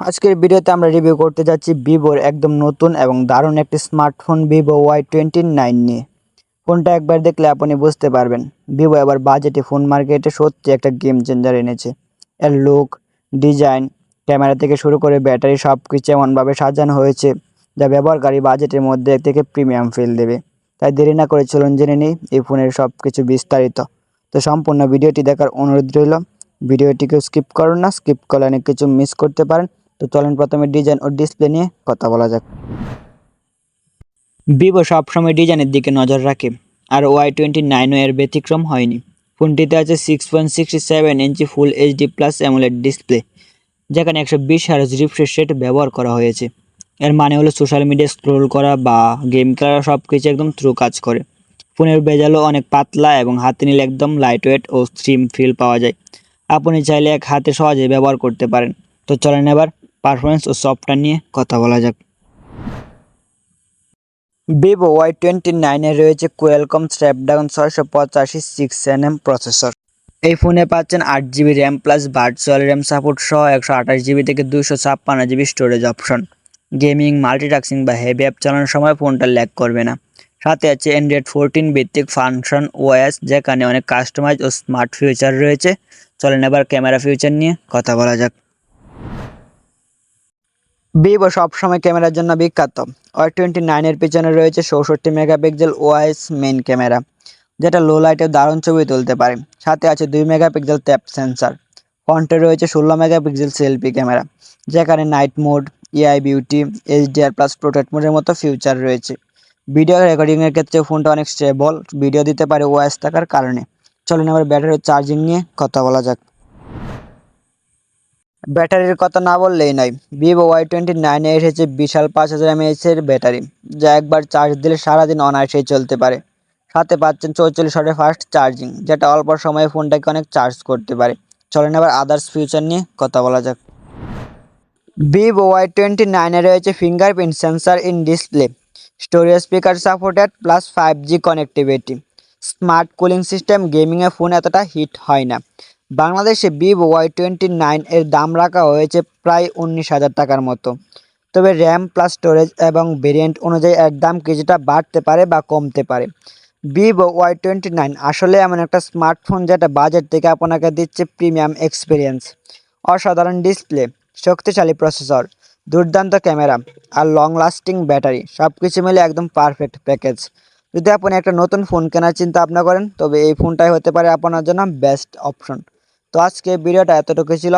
আজকের ভিডিওতে আমরা রিভিউ করতে যাচ্ছি ভিভোর একদম নতুন এবং দারুণ একটি smartphone Vivo Y twenty nine নিয়ে। ফোনটা একবার দেখলে আপনি বুঝতে পারবেন, ভিভো এবার বাজেটে ফোন মার্কেটে সত্যি একটা গেম চেঞ্জার এনেছে। এর লুক ডিজাইন ক্যামেরা থেকে শুরু করে ব্যাটারি সব কিছু এমনভাবে সাজানো হয়েছে যা ব্যবহারকারী বাজেটের মধ্যে থেকে প্রিমিয়াম ফিল দেবে। তাই দেরি না করে চলুন জেনে নিই এই ফোনের সব কিছু বিস্তারিত। তো সম্পূর্ণ ভিডিওটি দেখার অনুরোধ রইল ভিডিওটিকে স্কিপ করুন না স্কিপ করলে অনেক কিছু মিস করতে পারেন। তো চলেন প্রথমে ডিজাইন ও ডিসপ্লে নিয়ে কথা বলা যাক। ভিভো সবসময় ডিজাইনের দিকে নজর রাখে, আর ওয়াই টোয়েন্টি নাইনও এর ব্যতিক্রম হয়নি। ফোনটিতে আছে six point sixty seven inch full HD plus AMOLED display যেখানে একশো বিশ হার্জ রিফ্রেশ রেট ব্যবহার করা হয়েছে। এর মানে হলো সোশ্যাল মিডিয়া স্ক্রোল করা বা গেম খেলা সব কিছু একদম থ্রু কাজ করে। ফোনের বেজালও অনেক পাতলা এবং হাতে নিলে একদম লাইট ওয়েট ও স্ট্রিম ফিল পাওয়া যায়। আপনি চাইলে এক হাতে সহজে ব্যবহার করতে পারেন। তো চলেন এবার পারফরমেন্স ও সফটওয়্যার নিয়ে কথা বলা যাক। ভিভো ওয়াই টোয়েন্টি নাইনে রয়েছে কোয়েলকম স্ন্যাপড্রাগন ছয়শো পঁচাশি সিক্স এন এম প্রসেসর এই ফোনে পাচ্ছেন আট GB RAM plus virtual RAM support সহ একশো আঠাশ জিবি থেকে দুশো ছাপ্পান্ন GB storage option gaming multitasking বা হেভি অ্যাপ চালানোর সময় ফোনটা ল্যাগ করবে না। সাথে আছে অ্যান্ড্রয়েড ফোরটিন ভিত্তিক ফাংশন ওএস যেখানে অনেক কাস্টমাইজ ও স্মার্ট ফিউচার রয়েছে। চলেন এবার ক্যামেরা ফিউচার নিয়ে কথা বলা যাক। ভিভো সবসময় ক্যামেরার জন্য বিখ্যাত। ওয়াই টোয়েন্টি নাইনের পিছনে রয়েছে চৌষট্টি মেগাপিক্সেল ওয়াইস মেন ক্যামেরা, যেটা লো লাইটে দারুণ ছবি তুলতে পারে। সাথে আছে দুই মেগাপিক্সেল ট্যাপ সেন্সার ফ্রন্টে রয়েছে ষোলো মেগাপিক্সেল সেলফি ক্যামেরা, যেখানে night mode AI beauty HDR plus protect মোডের মতো ফিউচার রয়েছে। ভিডিও রেকর্ডিংয়ের ক্ষেত্রে ফোনটা অনেক স্টেবল ভিডিও দিতে পারে ওয়াইস থাকার কারণে। চলুন এবার ব্যাটারির চার্জিং নিয়ে কথা বলা যাক। ব্যাটারির কথা না বললেই নয়। ভিভো ওয়াই টোয়েন্টি নাইনে এসেছে বিশাল পাঁচ হাজার এমএএচের ব্যাটারি, যা একবার চার্জ দিলে সারাদিন অনায়াসেই চলতে পারে। সাথে পাচ্ছেন চৌচল্লিশ ওয়াটের ফাস্ট চার্জিং যেটা অল্প সময়ে ফোনটাকে অনেক চার্জ করতে পারে। চলেন এবার আদার্স ফিউচার নিয়ে কথা বলা যাক। ভিভো ওয়াই টোয়েন্টি নাইনে রয়েছে fingerprint sensor in display storage speaker supported plus five G connectivity smart cooling system গেমিংয়ে phone এতটা হিট হয় না। বাংলাদেশে ভিভো ওয়াই টোয়েন্টি নাইন এর দাম রাখা হয়েছে প্রায় উনিশ হাজার টাকার মতো। তবে র্যাম প্লাস স্টোরেজ এবং ভেরিয়েন্ট অনুযায়ী এর দাম কিছুটা বাড়তে পারে বা কমতে পারে। ভিভো ওয়াই টোয়েন্টি নাইন আসলে এমন একটা স্মার্টফোন যেটা বাজেট থেকে আপনাকে দিচ্ছে প্রিমিয়াম এক্সপিরিয়েন্স। অসাধারণ ডিসপ্লে, শক্তিশালী প্রসেসর, দুর্দান্ত ক্যামেরা আর লং লাস্টিং ব্যাটারি সব কিছু মিলে একদম পারফেক্ট প্যাকেজ। যদি আপনি একটা নতুন ফোন কেনার চিন্তা ভাবনা করেন, তবে এই ফোনটাই হতে পারে আপনার জন্য বেস্ট অপশন। তো আজকে ভিডিওটা এতটুকু ছিল।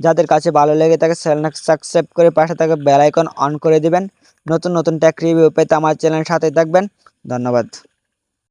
যাদের কাছে ভালো লেগে থাকে, চ্যানেলটা সাবস্ক্রাইব করে পাশে থাকে বেল আইকন অন করে দিবেন। নতুন নতুন ট্যাক রিভিউ পেতে আমার চ্যানেলের সাথে থাকবেন। ধন্যবাদ।